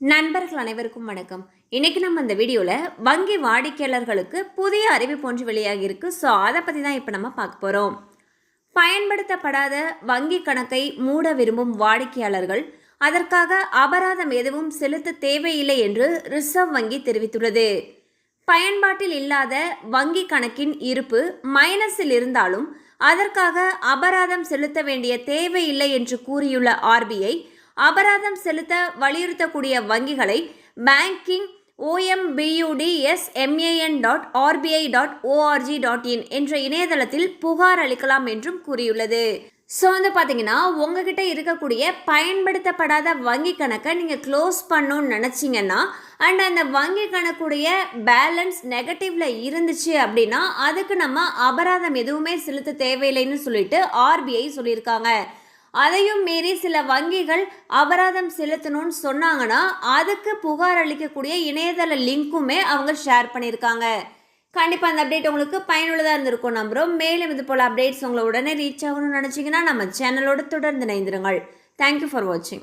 நண்பர்கள் அனைவருக்கும் வணக்கம். இன்றைக்கி நம்ம இந்த வீடியோவில் வங்கி வாடிக்கையாளர்களுக்கு புதிய அறிவிப்பு ஒன்று வெளியாகி இருக்கு. ஸோ அதை பற்றி தான் இப்போ நம்ம பார்க்க போகிறோம் பயன்படுத்தப்படாத வங்கி கணக்கை மூட விரும்பும் வாடிக்கையாளர்கள் அதற்காக அபராதம் எதுவும் செலுத்த தேவையில்லை என்று ரிசர்வ் வங்கி தெரிவித்துள்ளது. பயன்பாட்டில் இல்லாத வங்கி கணக்கின் இருப்பு மைனஸில் இருந்தாலும் அதற்காக அபராதம் செலுத்த வேண்டிய தேவையில்லை என்று கூறியுள்ள ஆர்பிஐ அபராதம் செலுத்த வலியுறுத்தக்கூடிய வங்கிகளை banking ombudsman dot RBI dot O R G dot in என்ற இணையதளத்தில் புகார் அளிக்கலாம் என்றும் கூறியுள்ளது. ஸோ வந்து பார்த்தீங்கன்னா உங்ககிட்ட இருக்கக்கூடிய பயன்படுத்தப்படாத வங்கி கணக்கை நீங்கள் க்ளோஸ் பண்ணணும்னு நினச்சிங்கன்னா அண்ட் அந்த வங்கி கணக்குடைய பேலன்ஸ் நெகட்டிவ்ல இருந்துச்சு அப்படின்னா அதுக்கு நம்ம அபராதம் எதுவுமே செலுத்த தேவையில்லைன்னு சொல்லிட்டு ஆர்பிஐ சொல்லியிருக்காங்க. அதையும் மீறி சில வங்கிகள் அபராதம் செலுத்தணும்னு சொன்னாங்கன்னா அதுக்கு புகார் அளிக்கக்கூடிய இணையதள லிங்க்குமே அவங்க ஷேர் பண்ணியிருக்காங்க. கண்டிப்பாக அந்த அப்டேட் உங்களுக்கு பயனுள்ளதாக இருந்திருக்கும் நம்புகிறோம் மேலும் இது போல் அப்டேட்ஸ் உங்களை உடனே ரீச் ஆகணும்னு நினச்சிங்கன்னா நம்ம சேனலோடு தொடர்ந்து இணைந்திருங்கள். தேங்க்யூ ஃபார் வாட்சிங்